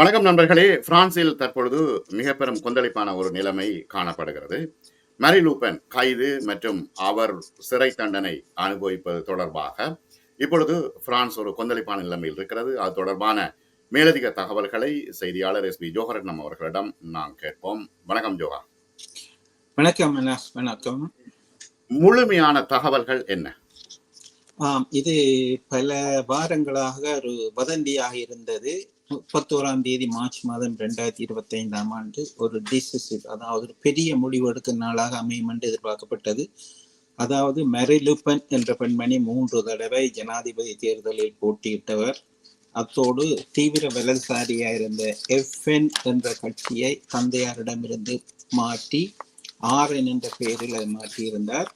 வணக்கம் நண்பர்களே. பிரான்சில் தற்பொழுது மிக பெரும் கொந்தளிப்பான ஒரு நிலைமை காணப்படுகிறது. மரி லூபன் கைது மற்றும் அவர் சிறை தண்டனை அனுபவிப்பது தொடர்பாக இப்பொழுது பிரான்ஸ் ஒரு கொந்தளிப்பான நிலைமையில் இருக்கிறது. அது தொடர்பான மேலதிக தகவல்களை செய்தியாளர் எஸ் பி ஜோஹரட்னம் அவர்களிடம் நாம் கேட்போம். வணக்கம் ஜோஹா வணக்கம் வணக்கம். முழுமையான தகவல்கள் என்ன? ஆம் இது பல வாரங்களாக ஒரு வதந்தியாக இருந்தது. முப்பத்தோராம் தேதி மார்ச் மாதம் ரெண்டாயிரத்தி இருபத்தி ஐந்தாம் ஆண்டு ஒரு டிசிசிவ் அதாவது ஒரு பெரிய முடிவெடுக்கும் நாளாக அமையும் என்று எதிர்பார்க்கப்பட்டது. அதாவது மெரி லூப்பன் என்ற பெண்மணி மூன்று தடவை ஜனாதிபதி தேர்தலில் போட்டியிட்டவர். அத்தோடு தீவிர வலதுசாரியாக இருந்த எஃப்என் என்ற கட்சியை தந்தையாரிடமிருந்து மாற்றி ஆர்என் என்ற பெயரில் மாற்றியிருந்தார்.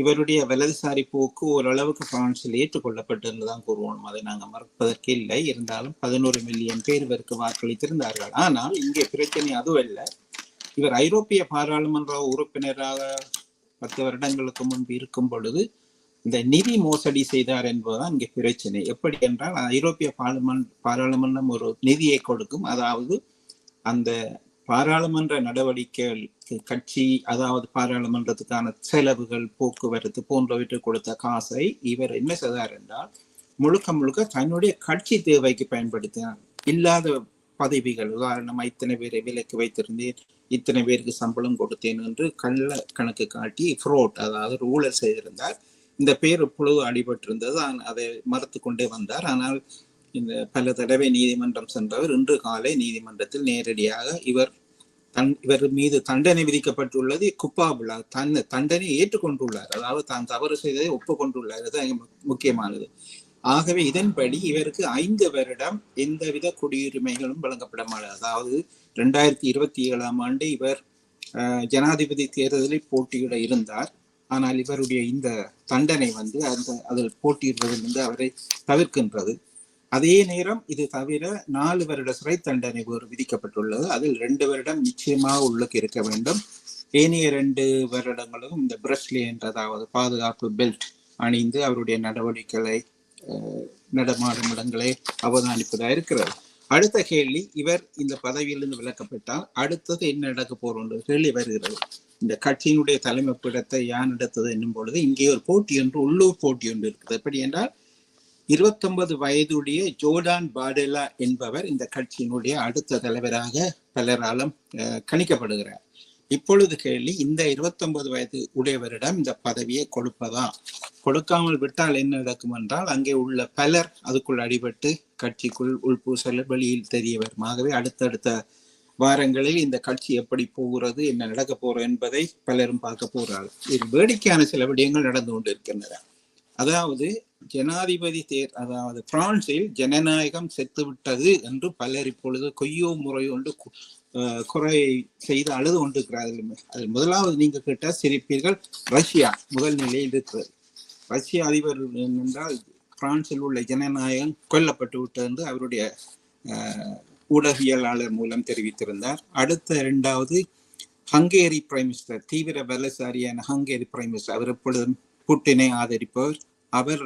இவருடைய வலதுசாரி போக்கு ஓரளவுக்கு பிரான்சில் ஏற்றுக்கொள்ளப்பட்டிருந்து தான் கூறுவோம். அதை நாங்கள் மறுப்பதற்கு இல்லை. இருந்தாலும் பதினோரு மில்லியன் பேர் இவருக்கு வாக்களித்திருந்தார்கள். ஆனால் இங்கே பிரச்சனை அதுவல்ல இவர் ஐரோப்பிய பாராளுமன்ற உறுப்பினராக பத்து வருடங்களுக்கு முன்பு இருக்கும் பொழுது இந்த நிதி மோசடி செய்தார் என்பதுதான் இங்கே பிரச்சனை. எப்படி என்றால் ஐரோப்பிய பாராளுமன் பாராளுமன்றம் ஒரு நிதியை கொடுக்கும். அதாவது அந்த பாராளுமன்ற நடவடிக்கைகளுக்கு கட்சி அதாவது பாராளுமன்றத்துக்கான செலவுகள் போக்குவரத்து போன்றவற்றை கொடுத்த காசை இவர் என்ன செய்தார் என்றால் முழுக்க முழுக்க தன்னுடைய கட்சி தேவைக்கு பயன்படுத்தினார். இல்லாத பதவிகள் உதாரணமா இத்தனை பேரை விலைக்கு வைத்திருந்தேன் இத்தனை பேருக்கு சம்பளம் கொடுத்தேன் என்று கள்ள கணக்கு காட்டி ஃப்ரோட் அதாவது ரூலர் செய்திருந்தார். இந்த பேர் இப்பொழுது அடிபட்டிருந்தது அதை மறுத்து கொண்டே வந்தார். ஆனால் இந்த பல தடவை நீதிமன்றம் சென்றவர் இன்று காலை நீதிமன்றத்தில் நேரடியாக இவர் தன் இவர் மீது தண்டனை விதிக்கப்பட்டுள்ளது. குப்பாபுலா தன் தண்டனை ஏற்றுக்கொண்டுள்ளார். அதாவது தான் தவறு செய்ததை ஒப்புக்கொண்டுள்ளார். அது முக்கியமானது. ஆகவே இதன்படி இவருக்கு ஐந்து வருடம் எந்தவித குடியுரிமைகளும் வழங்கப்பட மாட்டாது அதாவது ரெண்டாயிரத்தி இருபத்தி ஏழாம் ஆண்டு இவர் ஜனாதிபதி தேர்தலில் போட்டியிட இருந்தார். ஆனால் இவருடைய இந்த தண்டனை வந்து அந்த அதில் போட்டியிடுவதிலிருந்து அவரை தவிர்க்கின்றது. அதே நேரம் இது தவிர நாலு வருட சிறை தண்டனை ஒரு விதிக்கப்பட்டுள்ளது. அதில் ரெண்டு வருடம் நிச்சயமாக உள்ளுக்கு இருக்க வேண்டும். ஏனைய ரெண்டு வருடங்களும் இந்த பிரஸ்லி என்றதாவது பாதுகாப்பு பெல்ட் அணிந்து அவருடைய நடவடிக்கைகளை நடமாடும் இடங்களை அவதானிப்பதாக இருக்கிறது. அடுத்த கேள்வி இவர் இந்த பதவியிலிருந்து விலக்கப்பட்டால் அடுத்தது என்ன நடக்க போறோம் கேள்வி வருகிறது. இந்த கட்சியினுடைய தலைமை பிடத்தை யான் எடுத்தது என்னும் பொழுது இங்கே ஒரு போட்டி ஒன்று உள்ளூர் போட்டி ஒன்று இருக்குது. எப்படி என்றால் இருபத்தொன்பது வயதுடைய ஜோர்டான் பாடெலா என்பவர் இந்த கட்சியினுடைய அடுத்த தலைவராக பலராலும் கணிக்கப்படுகிறார். இப்பொழுது கேள்வி இந்த இருபத்தொன்பது வயது உடையவரிடம் இந்த பதவியை கொடுப்பதா? கொடுக்காமல் விட்டால் என்ன நடக்கும் என்றால் அங்கே உள்ள பலர் அதுக்குள் அடிபட்டு கட்சிக்குள் உள்பூசல் வெளியில் தெரிய வரும் ஆகவே அடுத்தடுத்த வாரங்களில் இந்த கட்சி எப்படி போகிறது என்ன நடக்க போறோம் என்பதை பலரும் பார்க்க போகிறார்கள். இது வேடிக்கையான சில விடயங்கள் நடந்து கொண்டிருக்கின்றன. அதாவது ஜனாதிபதி தேர் அதாவது பிரான்சில் ஜனநாயகம் செத்துவிட்டது என்று பலர் இப்பொழுது கொய்யோ முறை ஒன்று குறை செய்து அழுது கொண்டிருக்கிறார்கள். அதில் முதலாவது நீங்க கேட்ட சிரிப்பீர்கள் ரஷ்யா முதல் நிலையில் இருக்கிறது. ரஷ்ய அதிபர் என்றால் பிரான்சில் உள்ள ஜனநாயகம் கொல்லப்பட்டு விட்டது என்று அவருடைய ஊடகவியலாளர் மூலம் தெரிவித்திருந்தார். அடுத்த இரண்டாவது ஹங்கேரி பிரைம் மினிஸ்டர் தீவிர வலசாரியான ஹங்கேரி பிரைம் மினிஸ்டர் அவர் எப்பொழுதும் புட்டினை ஆதரிப்பவர். அவர்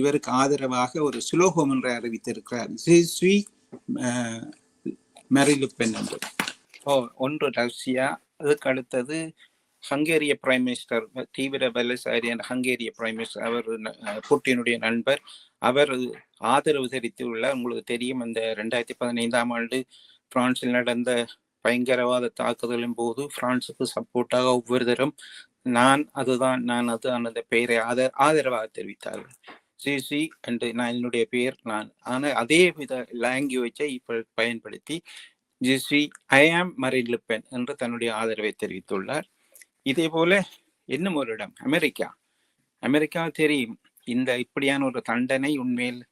இவருக்கு ஆதரவாக ஒரு சுலோகம் ஒன்றை அறிவித்திருக்கிறார். மெரிலுப்பென் என்று. ஓ ஒன்று ரஷ்யா அதுக்கு அடுத்தது ஹங்கேரிய பிரைம் மினிஸ்டர் தீவிர வலசாரியான ஹங்கேரிய பிரைம் மினிஸ்டர் அவர் புட்டினுடைய நண்பர். அவர் ஆதரவு தெரிவித்துள்ளார். உங்களுக்கு தெரியும் அந்த ரெண்டாயிரத்தி பதினைந்தாம் ஆண்டு பிரான்சில் நடந்த பயங்கரவாத தாக்குதலின் போது பிரான்சுக்கு சப்போர்ட்டாக ஒவ்வொருத்தரும் நான் அதுதான் நான் அது அந்த பெயரை ஆதர ஆதரவாக தெரிவித்தார்கள். சிசி அண்டு நான் என்னுடைய பேர் நான். ஆனால் அதே வித லாங்குவேஜை இப்போ பயன்படுத்தி ஜிசி ஐ ஆம் மரின் லிப்பன் என்று தன்னுடைய ஆதரவை தெரிவித்துள்ளார். இதே போல இன்னும் ஒரு இடம் அமெரிக்கா. அமெரிக்கா தெரியும். இந்த இப்படியான ஒரு தண்டனை உண்மையில்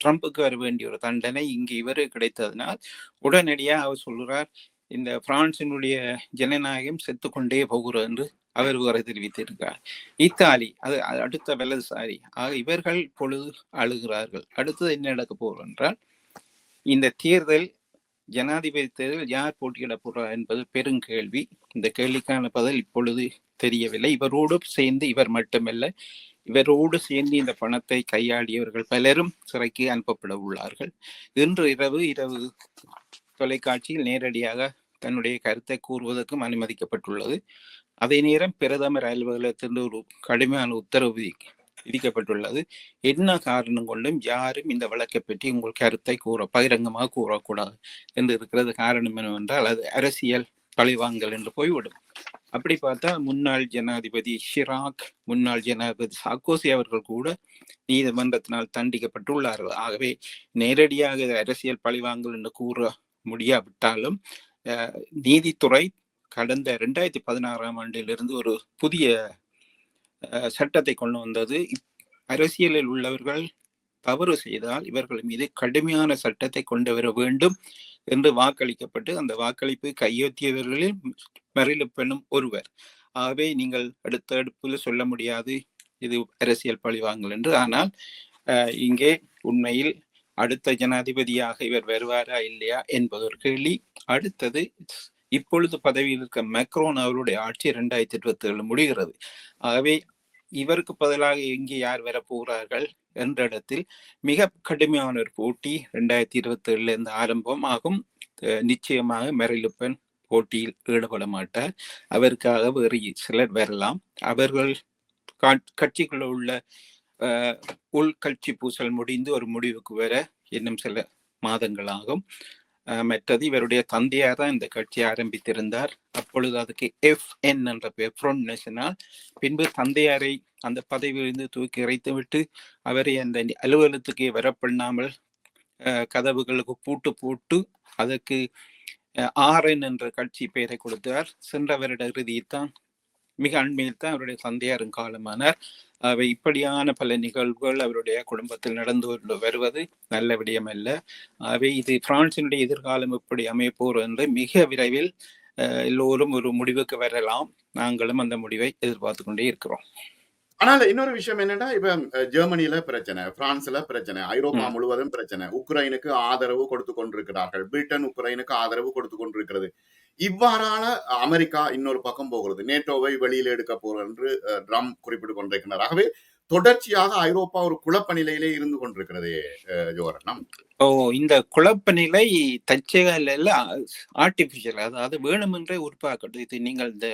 ட்ரம்புக்கு வர வேண்டிய ஒரு தண்டனை இங்கு இவரு கிடைத்ததனால் உடனடியாக அவர் சொல்கிறார் இந்த பிரான்சினுடைய ஜனநாயகம் செத்துக்கொண்டே போகிறது என்று அவர் உரை தெரிவித்திருக்கிறார். இத்தாலி அது அடுத்த வலதுசாரி ஆக இவர்கள் பொழுது அழுகிறார்கள். அடுத்தது என்ன நடக்க போகிறோம் என்றால் இந்த தேர்தல் ஜனாதிபதி தேர்தல் யார் போட்டியிட போறார் என்பது பெருங்கேள்வி இந்த கேள்விக்கான பதில் இப்பொழுது தெரியவில்லை. இவரோடு சேர்ந்து இவர் மட்டுமல்ல இவரோடு சேர்ந்து இந்த பணத்தை கையாடியவர்கள் பலரும் சிறைக்கு அனுப்பப்பட உள்ளார்கள். இன்று இரவு இரவு தொலைக்காட்சியில் நேரடியாக தன்னுடைய கருத்தை கூறுவதற்கும் அனுமதிக்கப்பட்டுள்ளது. அதே நேரம் பிரதமர் அலுவலகத்திலிருந்து ஒரு கடுமையான உத்தரவு விதிக்கப்பட்டுள்ளது. என்ன காரணம் கொண்டும் யாரும் இந்த வழக்கை பற்றி உங்கள் கருத்தை கூற பகிரங்கமாக கூறக்கூடாது என்று இருக்கிறது. காரணம் என்னவென்றால் அது அரசியல் பழிவாங்கல் என்று போய்விடும். அப்படி பார்த்தா முன்னாள் ஜனாதிபதி ஷிராக் முன்னாள் ஜனாதிபதி சாக்கோசி அவர்கள் கூட நீதிமன்றத்தினால் தண்டிக்கப்பட்டுள்ளார்கள். ஆகவே நேரடியாக அரசியல் பழிவாங்கல் என்று கூற முடியாவிட்டாலும் அஹ், நீதித்துறை கடந்த ரெண்டாயிரத்தி பதினாறாம் ஆண்டிலிருந்து ஒரு புதிய அஹ், சட்டத்தை கொண்டு வந்தது. அரசியலில் உள்ளவர்கள் தவறு செய்தால் இவர்கள் மீது கடுமையான சட்டத்தை கொண்டு வர வேண்டும் என்று வாக்களிக்கப்பட்டு அந்த வாக்களிப்பு கையெழுத்தியவர்களில் மெரிலுப்பெனும் ஒருவர். ஆகவே நீங்கள் அடுத்த அடுப்பில் சொல்ல முடியாது இது அரசியல் பழிவாங்கல் என்று. ஆனால் அஹ், இங்கே உண்மையில் அடுத்த ஜனாதிபதியாக இவர் வருவாரா இல்லையா என்பது ஒரு கேள்வி. அடுத்தது இப்பொழுது பதவியில் இருக்க மேக்ரோன் அவருடைய ஆட்சி இரண்டாயிரத்தி இருபத்தி ஏழு முடிகிறது. ஆகவே இவருக்கு பதிலாக இங்கே யார் வர போகிறார்கள் என்ற இடத்தில் மிக கடுமையான ஒரு போட்டி ரெண்டாயிரத்தி இருபத்தி ஏழுல இருந்து ஆரம்பம் ஆகும். அஹ் நிச்சயமாக மெரிலுப்பன் போட்டியில் ஈடுபட மாட்டார். அவருக்காக வேறு சிலர் வரலாம். அவர்கள் கா- கட்சிக்குள்ள உள்ள அஹ், உள்கட்சி பூசல் முடிந்து ஒரு முடிவுக்கு வர இன்னும் சில மாதங்கள் ஆகும் மற்றது இவருடைய தந்தையார் தான் இந்த கட்சியை ஆரம்பித்திருந்தார். அப்பொழுது அதுக்கு எஃப் என் என்ற பெயர் ஃப்ரண்ட் நேஷனால் பின்பு தந்தையாரை அந்த பதவியிலிருந்து தூக்கி இறைத்துவிட்டு அவரை அந்த அலுவலகத்துக்கு வரப்பண்ணாமல் கதவுகளுக்கு பூட்டு போட்டு அதற்கு ஆர்என் என்ற கட்சி பெயரை கொடுத்தார். சென்ற வருட இறுதியில் தான் மிக அண்மையில் தான் அவருடைய தந்தையாரும் காலமானார் அவை இப்படியான பல நிகழ்வுகள் அவருடைய குடும்பத்தில் நடந்து வருவது நல்ல விடயம் அல்ல. அவை இது பிரான்சினுடைய எதிர்காலம் எப்படி அமையப்போர் என்று மிக விரைவில் எல்லோரும் ஒரு முடிவுக்கு வரலாம். நாங்களும் அந்த முடிவை எதிர்பார்த்து கொண்டே இருக்கிறோம். ஆனால் இன்னொரு விஷயம் என்னன்னா இப்ப அஹ், ஜெர்மனியில பிரச்சனை பிரான்ஸ்ல பிரச்சனை ஐரோப்பா. முழுவதும் பிரச்சனை. உக்ரைனுக்கு ஆதரவு கொடுத்து கொண்டிருக்கிறார்கள். பிரிட்டன் உக்ரைனுக்கு ஆதரவு கொடுத்து கொண்டிருக்கிறது. இவ்வாறான அமெரிக்கா இன்னொரு பக்கம் போகிறது. நேட்டோவை வெளியில எடுக்க போகிறது என்று ட்ரம் குறிப்பிட்டு கொண்டிருக்கிறார். ஆகவே தொடர்ச்சியாக ஐரோப்பா ஒரு குழப்ப நிலையிலே இருந்து கொண்டிருக்கிறது ஜோரணம் ஓ இந்த குழப்ப நிலை தற்செயல ஆர்டிபிஷியல் அதாவது வேணுமென்றே உருவாக்கட்டும். இது நீங்கள் இந்த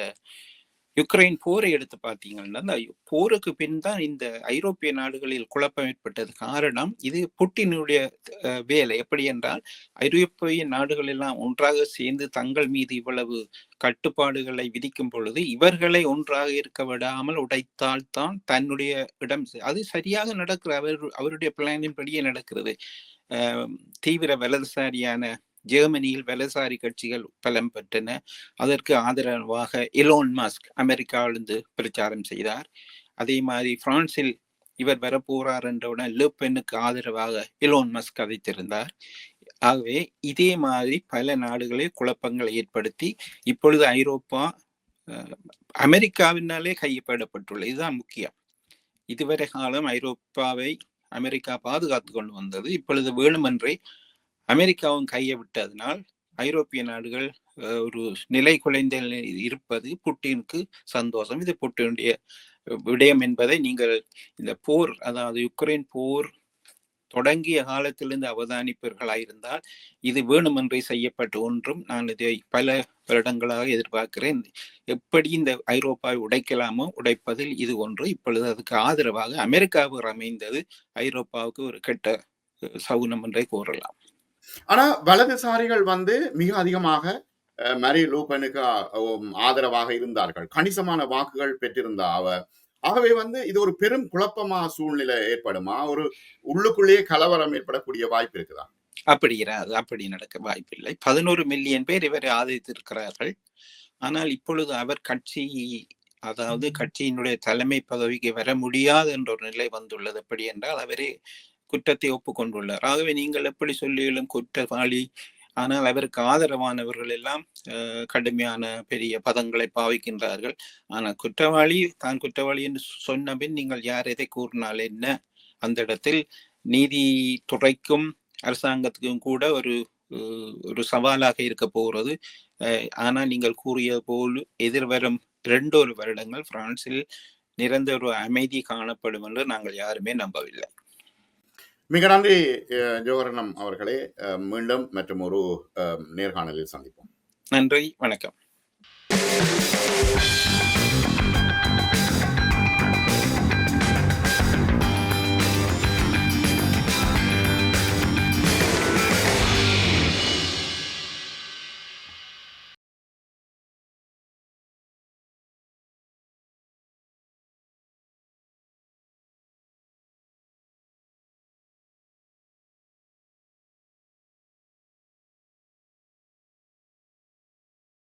யுக்ரைன் போரை எடுத்து பார்த்தீங்கன்னா அந்த போருக்கு பின் தான் இந்த ஐரோப்பிய நாடுகளில் குழப்பம் ஏற்பட்டது காரணம் இது புட்டினுடைய வேலை. எப்படி என்றால் ஐரோப்பிய நாடுகள் எல்லாம் ஒன்றாக சேர்ந்து தங்கள் மீது இவ்வளவு கட்டுப்பாடுகளை விதிக்கும் பொழுது இவர்களை ஒன்றாக இருக்க விடாமல் உடைத்தால் தான் தன்னுடைய இடம் அது சரியாக நடக்கிற அவர் அவருடைய பிளானின் படியே நடக்கிறது. தீவிர வலதுசாரியான ஜெர்மனியில் வலசாரி கட்சிகள் பலம் பெற்றன. அதற்கு ஆதரவாக எலோன் மாஸ்க் அமெரிக்காவிலிருந்து பிரச்சாரம் செய்தார். அதே மாதிரி பிரான்சில் இவர் வரப்போறார் என்றவுடன் லூப்பெனுக்கு ஆதரவாக எலோன் மஸ்க் கதைத்திருந்தார். ஆகவே இதே மாதிரி பல நாடுகளில் குழப்பங்களை ஏற்படுத்தி இப்பொழுது ஐரோப்பா அமெரிக்காவினாலே கையப்படப்பட்டுள்ளது. இதுதான் முக்கியம். இதுவரை காலம் ஐரோப்பாவை அமெரிக்கா பாதுகாத்து கொண்டு வந்தது. இப்பொழுது வேணுமென்றே அமெரிக்காவும் கையை விட்டதனால் ஐரோப்பிய நாடுகள் ஒரு நிலை குலைந்த இருப்பது புட்டினுக்கு சந்தோஷம். இது புட்டினுடைய விடயம் என்பதை நீங்கள் இந்த போர் அதாவது யுக்ரைன் போர் தொடங்கிய காலத்திலிருந்து அவதானிப்பவர்களாயிருந்தால் இது வேணுமென்றே செய்யப்பட்ட ஒன்றும் நான் இதை பல வருடங்களாக எதிர்பார்க்கிறேன். எப்படி இந்த ஐரோப்பாவை உடைக்கலாமோ உடைப்பதில் இது ஒன்று. இப்பொழுது அதுக்கு ஆதரவாக அமெரிக்காவுக்கு அமைந்தது. ஐரோப்பாவுக்கு ஒரு கெட்ட சகுனம் என்றே கூறலாம். ஆனா வலதுசாரிகள் வந்து மிக அதிகமாக மரி லூபனுக்கு ஆதரவாக இருந்தார்கள். கணிசமான வாக்குகள் பெற்றிருந்த அவர். ஆகவே வந்து இது ஒரு பெரும் குழப்பமா சூழ்நிலை ஏற்படுமா? ஒரு உள்ளுக்குள்ளேயே கலவரம் ஏற்படக்கூடிய வாய்ப்பு இருக்குதா? அப்படி இராது அப்படி நடக்க வாய்ப்பில்லை. பதினோரு மில்லியன் பேர் இவரை ஆதரித்திருக்கிறார்கள். ஆனால் இப்பொழுது அவர் கட்சி அதாவது கட்சியினுடைய தலைமை பதவிக்கு வர முடியாது என்ற ஒரு நிலை வந்துள்ளது. எப்படி என்றால் அவரே குற்றத்தை ஒப்புக்கொண்டுள்ளார். ஆகவே நீங்கள் எப்படி சொல்லியும் குற்றவாளி ஆனால் அவருக்கு ஆதரவானவர்கள் எல்லாம் அஹ், கடுமையான பெரிய பதங்களை பாவிக்கின்றார்கள். ஆனால் குற்றவாளி தான் குற்றவாளி என்று சொன்னபின் நீங்கள் யார் எதை கூறினால் என்ன? அந்த இடத்தில் நீதித்துறைக்கும் அரசாங்கத்துக்கும் கூட ஒரு ஒரு சவாலாக இருக்க போகிறது. அஹ், ஆனால் நீங்கள் கூறியது போல் எதிர்வரும் இரண்டொரு வருடங்கள் பிரான்சில் நிரந்தர ஒரு அமைதி காணப்படும் என்று நாங்கள் யாருமே நம்பவில்லை. மிக நன்றி ஜோகரணம் அவர்களே. மீண்டும் மற்றும் ஒரு நேர்காணலில் சந்திப்போம். நன்றி வணக்கம்.